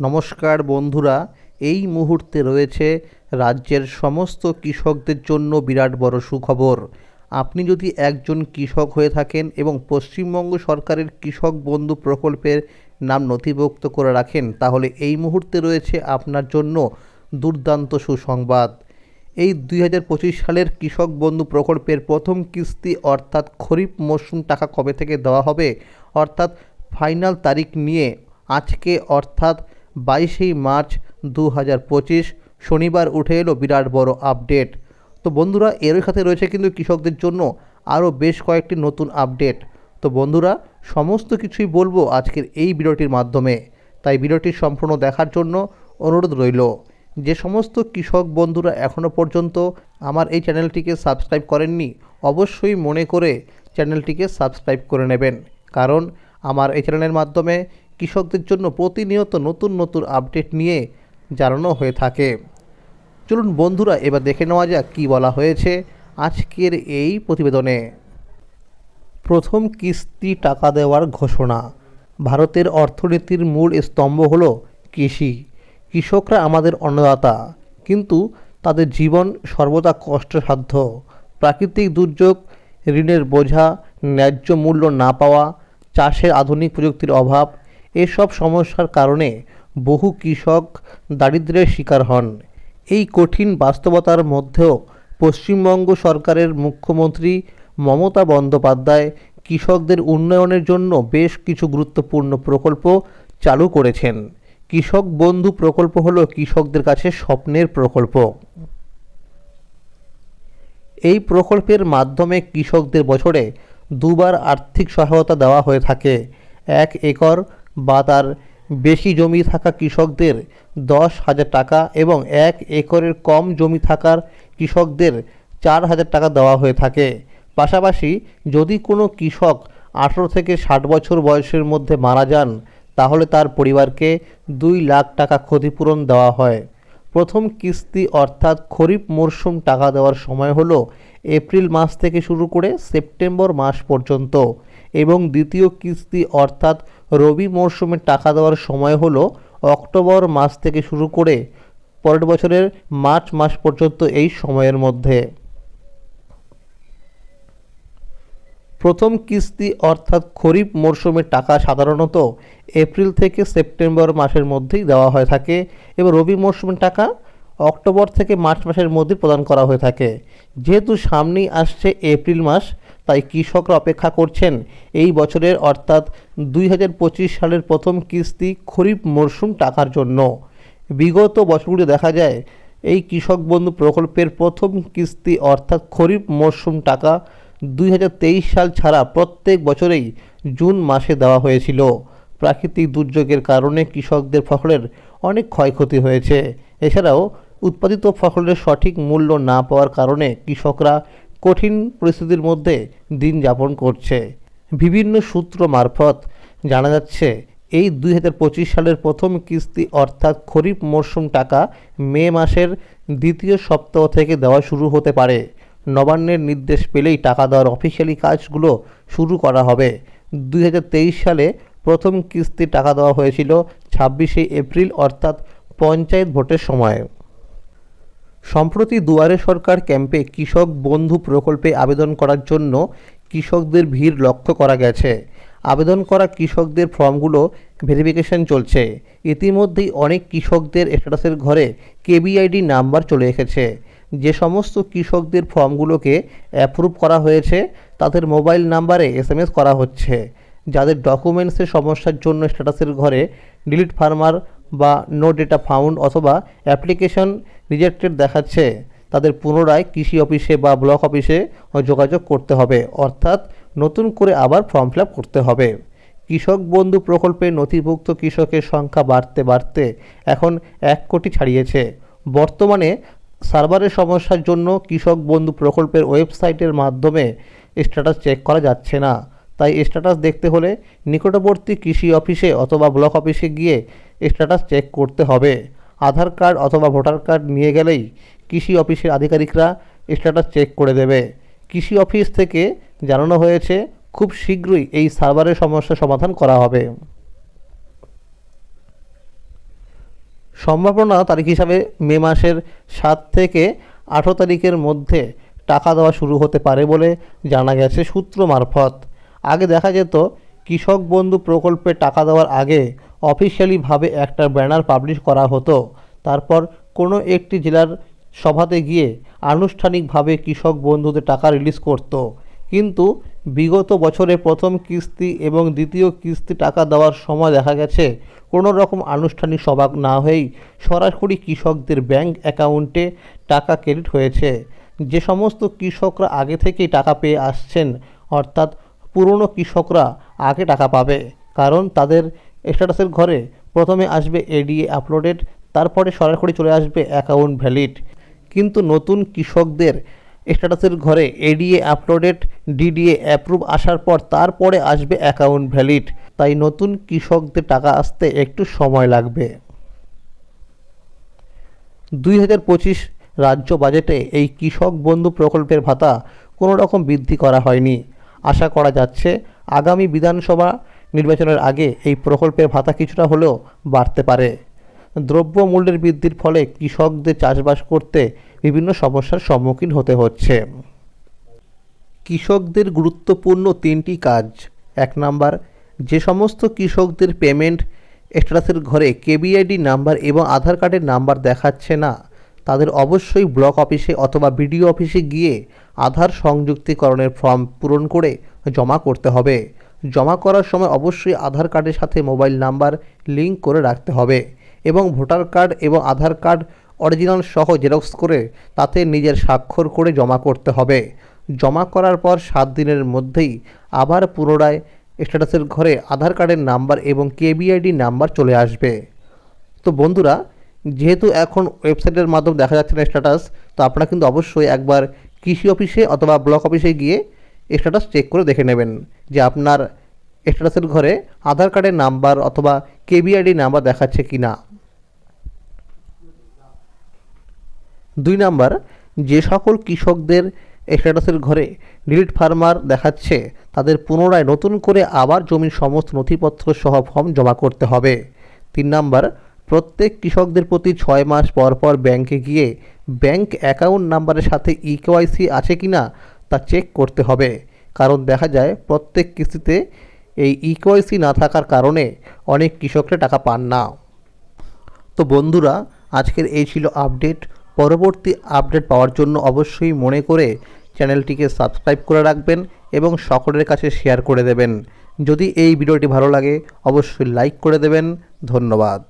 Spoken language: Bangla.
নমস্কার বন্ধুরা, এই মুহূর্তে রয়েছে রাজ্যের সমস্ত কৃষকদের জন্য বিরাট বড় সুখবর। আপনি যদি একজন কৃষক হয়ে থাকেন এবং পশ্চিমবঙ্গ সরকারের কৃষক বন্ধু প্রকল্পের নাম নথিভুক্ত করে রাখেন, তাহলে এই মুহূর্তে রয়েছে আপনার জন্য দুর্দান্ত সুসংবাদ। এই দুই হাজার পঁচিশ সালের কৃষক বন্ধু প্রকল্পের প্রথম কিস্তি অর্থাৎ খরিফ মরশুম টাকা কবে থেকে দেওয়া হবে? অর্থাৎ ফাইনাল তারিখ নিয়ে আজকে অর্থাৎ বাইশেই মার্চ দু হাজার পঁচিশ, শনিবার উঠে এলো বিরাট বড় আপডেট। তো বন্ধুরা, এরই সাথে রয়েছে কিন্তু কৃষকদের জন্য আরও বেশ কয়েকটি নতুন আপডেট। তো বন্ধুরা, সমস্ত কিছুই বলব আজকের এই ভিডিওটির মাধ্যমে। তাই ভিডিওটি সম্পূর্ণ দেখার জন্য অনুরোধ রইল। যে সমস্ত কৃষক বন্ধুরা এখনও পর্যন্ত আমার এই চ্যানেলটিকে সাবস্ক্রাইব করেননি, অবশ্যই মনে করে চ্যানেলটিকে সাবস্ক্রাইব করে নেবেন। কারণ আমার এই চ্যানেলের মাধ্যমে কৃষকদের জন্য প্রতিনিয়ত নতুন নতুন আপডেট নিয়ে জানানো হয়ে থাকে। চলুন বন্ধুরা, এবার দেখে নেওয়া যাক কী বলা হয়েছে আজকের এই প্রতিবেদনে। প্রথম কিস্তি টাকা দেওয়ার ঘোষণা। ভারতের অর্থনীতির মূল স্তম্ভ হল কৃষি। কৃষকরা আমাদের অন্নদাতা, কিন্তু তাদের জীবন সর্বদা কষ্টসাধ্য। প্রাকৃতিক দুর্যোগ, ঋণের বোঝা, ন্যায্য মূল্য না পাওয়া, চাষের আধুনিক প্রযুক্তির অভাব এসব সমস্যার কারণে বহু কৃষক দারিদ্র্যের শিকার হন। এই কঠিন বাস্তবতার মধ্যেও পশ্চিমবঙ্গ সরকারের মুখ্যমন্ত্রী মমতা বন্দ্যোপাধ্যায় কৃষকদের উন্নয়নের জন্য বেশ কিছু গুরুত্বপূর্ণ প্রকল্প চালু করেছেন। কৃষক বন্ধু প্রকল্প হলো কৃষকদের কাছে স্বপ্নের প্রকল্প। এই প্রকল্পের মাধ্যমে কৃষকদের বছরে দুবার আর্থিক সহায়তা দেওয়া হয়ে থাকে। এক একর বা তার বেশি জমি থাকা কৃষকদের দশ হাজার টাকা এবং এক একরের কম জমি থাকার কৃষকদের চার হাজার টাকা দেওয়া হয়ে থাকে। পাশাপাশি যদি কোনো কৃষক আঠেরো থেকে ষাট বছর বয়সের মধ্যে মারা যান, তাহলে তার পরিবারকে দুই লাখ টাকা ক্ষতিপূরণ দেওয়া হয়। প্রথম কিস্তি অর্থাৎ খরিফ মরশুম টাকা দেওয়ার সময় হলো এপ্রিল মাস থেকে শুরু করে সেপ্টেম্বর মাস পর্যন্ত। এবং দ্বিতীয় কিস্তি অর্থাৎ রবি মরশুমে টাকা দেওয়ার সময় হলো অক্টোবর মাস থেকে শুরু করে পরের বছরের মার্চ মাস পর্যন্ত এই সময়ের মধ্যে। প্রথম কিস্তি অর্থাৎ খরিফ মরশুমের টাকা সাধারণত এপ্রিল থেকে সেপ্টেম্বর মাসের মধ্যেই দেওয়া হয়ে থাকে এবং রবি মরশুমের টাকা অক্টোবর থেকে মার্চ মাসের মধ্যে প্রদান করা হয়ে থাকে। যেহেতু সামনেই আসছে এপ্রিল মাস তাই কৃষকরা অপেক্ষা করছেন। এই বছরের অর্থাৎ দুই হাজার পঁচিশ সালের প্রথম কিস্তি খরিফ মরশুম টাকার জন্য। বিগত বছরগুলি দেখা যায়, এই কৃষক বন্ধু প্রকল্পের প্রথম কিস্তি অর্থাৎ খরিফ মরশুম টাকা দুই হাজার তেইশ সাল ছাড়া প্রত্যেক বছরেই জুন মাসে দেওয়া হয়েছিল। প্রাকৃতিক দুর্যোগের কারণে কৃষকদের ফসলের অনেক ক্ষয়ক্ষতি হয়েছে। এছাড়াও উৎপাদিত ফসলের সঠিক মূল্য না পাওয়ার কারণে কৃষকরা কঠিন পরিস্থিতির মধ্যে দিন যাপন করছে। বিভিন্ন সূত্র মারফত জানা যাচ্ছে, এই দুই হাজার পঁচিশ সালের প্রথম কিস্তি অর্থাৎ খরিফ মরশুম টাকা মে মাসের দ্বিতীয় সপ্তাহ থেকে দেওয়া শুরু হতে পারে। নবান্নের নির্দেশ পেলেই টাকা দেওয়ার অফিসিয়ালি কাজগুলো শুরু করা হবে। দুই হাজার তেইশ সালে প্রথম কিস্তি টাকা দেওয়া হয়েছিল ছাব্বিশে এপ্রিল অর্থাৎ পঞ্চায়েত ভোটের সময়। সম্প্রতি দুয়ারে সরকার ক্যাম্পে কৃষক বন্ধু প্রকল্পে আবেদন করার জন্য কৃষকদের ভিড় লক্ষ্য করা গেছে। আবেদন করা কৃষকদের ফর্মগুলো ভেরিফিকেশন চলছে। ইতিমধ্যেই অনেক কৃষকদের স্ট্যাটাসের ঘরে কেবিআইডি নাম্বার চলে এসেছে। যে সমস্ত কৃষকদের ফর্মগুলোকে অ্যাপ্রুভ করা হয়েছে, তাদের মোবাইল নাম্বারে এসএমএস করা হচ্ছে। যাদের ডকুমেন্টসের সমস্যার জন্য স্ট্যাটাসের ঘরে ডিলিট ফার্মার বা নো ডেটা ফাউন্ড অথবা অ্যাপ্লিকেশন রিজেক্টেড দেখাচ্ছে, তাদের পুনরায় কৃষি অফিসে বা ব্লক অফিসে যোগাযোগ করতে হবে। অর্থাৎ নতুন করে আবার ফর্ম ফিল করতে হবে। কৃষক বন্ধু প্রকল্পে নথিভুক্ত কৃষকের সংখ্যা বাড়তে বাড়তে এখন এক কোটি ছাড়িয়েছে। বর্তমানে সার্ভারের সমস্যার জন্য কৃষক বন্ধু প্রকল্পের ওয়েবসাইটের মাধ্যমে স্ট্যাটাস চেক করা যাচ্ছে না। তাই স্ট্যাটাস দেখতে হলে নিকটবর্তী কৃষি অফিসে অথবা ব্লক অফিসে গিয়ে স্ট্যাটাস চেক করতে হবে। আধার কার্ড অথবা ভোটার কার্ড নিয়ে গেলেই কৃষি অফিসের আধিকারিকরা স্ট্যাটাস চেক করে দেবে। কৃষি অফিস থেকে জানানো হয়েছে, খুব শীঘ্রই এই সার্ভারের সমস্যা সমাধান করা হবে। সম্ভাবনা তারিখ হিসাবে মে মাসের সাত থেকে আঠেরো তারিখের মধ্যে টাকা দেওয়া শুরু হতে পারে বলে জানা গেছে সূত্র মারফত। আগে দেখা যেত কৃষক বন্ধু প্রকল্পে টাকা দেওয়ার আগে অফিসিয়ালিভাবে একটা ব্যানার পাবলিশ করা হতো। তারপর কোনো একটি জেলার সভাতে গিয়ে আনুষ্ঠানিকভাবে কৃষক বন্ধুদের টাকা রিলিজ করতো। কিন্তু বিগত বছরে প্রথম কিস্তি এবং দ্বিতীয় কিস্তি টাকা দেওয়ার সময় দেখা গেছে, কোনো রকম আনুষ্ঠানিক সভা না হয়েই সরাসরি কৃষকদের ব্যাংক অ্যাকাউন্টে টাকা ক্রেডিট হয়েছে। যে সমস্ত কৃষকরা আগে থেকেই টাকা পেয়ে আসছেন, অর্থাৎ পুরনো কৃষকরা আগে টাকা পাবে, কারণ তাদের স্ট্যাটাসের ঘরে প্রথমে আসবে এডিএ আপলোডেড তারপরে সরাসরি চলে আসবে অ্যাকাউন্ট ভ্যালিড কিন্তু নতুন কৃষকদের স্ট্যাটাসের ঘরে এডিএ আপলোডেড ডিডিএ অ্যাপ্রুভ আসার পর তারপরে আসবে অ্যাকাউন্ট ভ্যালিড তাই নতুন কৃষকদের টাকা আসতে একটু সময় লাগবে। দুই হাজার পঁচিশ রাজ্য বাজেটে এই কৃষক বন্ধু প্রকল্পের ভাতা কোনো রকম বৃদ্ধি করা হয়নি। আশা করা যাচ্ছে আগামী বিধানসভা নির্বাচনের আগে এই প্রকল্পের ভাতা কিছুটা হলেও বাড়তে পারে। দ্রব্য মূল্যের বৃদ্ধির ফলে কৃষকদের চাষবাস করতে বিভিন্ন সমস্যার সম্মুখীন হতে হচ্ছে। কৃষকদের গুরুত্বপূর্ণ তিনটি কাজ। এক নাম্বার, যে সমস্ত কৃষকদের পেমেন্ট স্ট্যাটাসের ঘরে কেবিআইডি নাম্বার এবং আধার কার্ডের নাম্বার দেখাচ্ছে না। তাদের অবশ্যই ব্লক অফিসে অথবা বিডিও অফিসে গিয়ে আধার সংযুক্তিকরণের ফর্ম পূরণ করে জমা করতে হবে। জমা করার সময় অবশ্যই আধার কার্ডের সাথে মোবাইল নাম্বার লিংক করে রাখতে হবে এবং ভোটার কার্ড এবং আধার কার্ড অরিজিনাল সহ জেরক্স করে তাতে নিজের স্বাক্ষর করে জমা করতে হবে। জমা করার পর সাত দিনের মধ্যেই আবার পুনরায় স্ট্যাটাসের ঘরে আধার কার্ডের নাম্বার এবং কেবিআইডি নাম্বার চলে আসবে। তো বন্ধুরা যেহেতু এখন ওয়েবসাইটের মাধ্যমে দেখা যাচ্ছে না স্ট্যাটাস তো আপনারা কিন্তু অবশ্যই একবার কৃষি অফিসে অথবা ব্লক অফিসে গিয়ে স্ট্যাটাস চেক করে দেখে নেবেন যে আপনার স্ট্যাটাসের ঘরে আধার কার্ডের নাম্বার অথবা কেবিআইডি নাম্বার দেখাচ্ছে কি না দুই নাম্বার, যে সকল কৃষকদের স্ট্যাটাসের ঘরে ডিলিট ফার্মার দেখাচ্ছে, তাদের পুনরায় নতুন করে আবার জমির সমস্ত নথিপত্র সহ ফর্ম জমা করতে হবে। তিন নাম্বার প্রত্যেক কৃষকদের প্রতি ছয় মাস পর পর ব্যাংকে গিয়ে ব্যাংক অ্যাকাউন্ট নাম্বারের সাথে ইকেওয়াইসি আছে কি না তা চেক করতে হবে। কারণ দেখা যায় প্রত্যেক কিস্তিতে এই ইকেওয়াইসি না থাকার কারণে অনেক কৃষকরা টাকা পান না। তো বন্ধুরা, আজকের এই ছিল আপডেট পরবর্তী আপডেট পাওয়ার জন্য অবশ্যই মনে করে চ্যানেলটিকে সাবস্ক্রাইব করে রাখবেন এবং সকলের কাছে শেয়ার করে দেবেন। যদি এই ভিডিওটি ভালো লাগে, অবশ্যই লাইক করে দেবেন। ধন্যবাদ।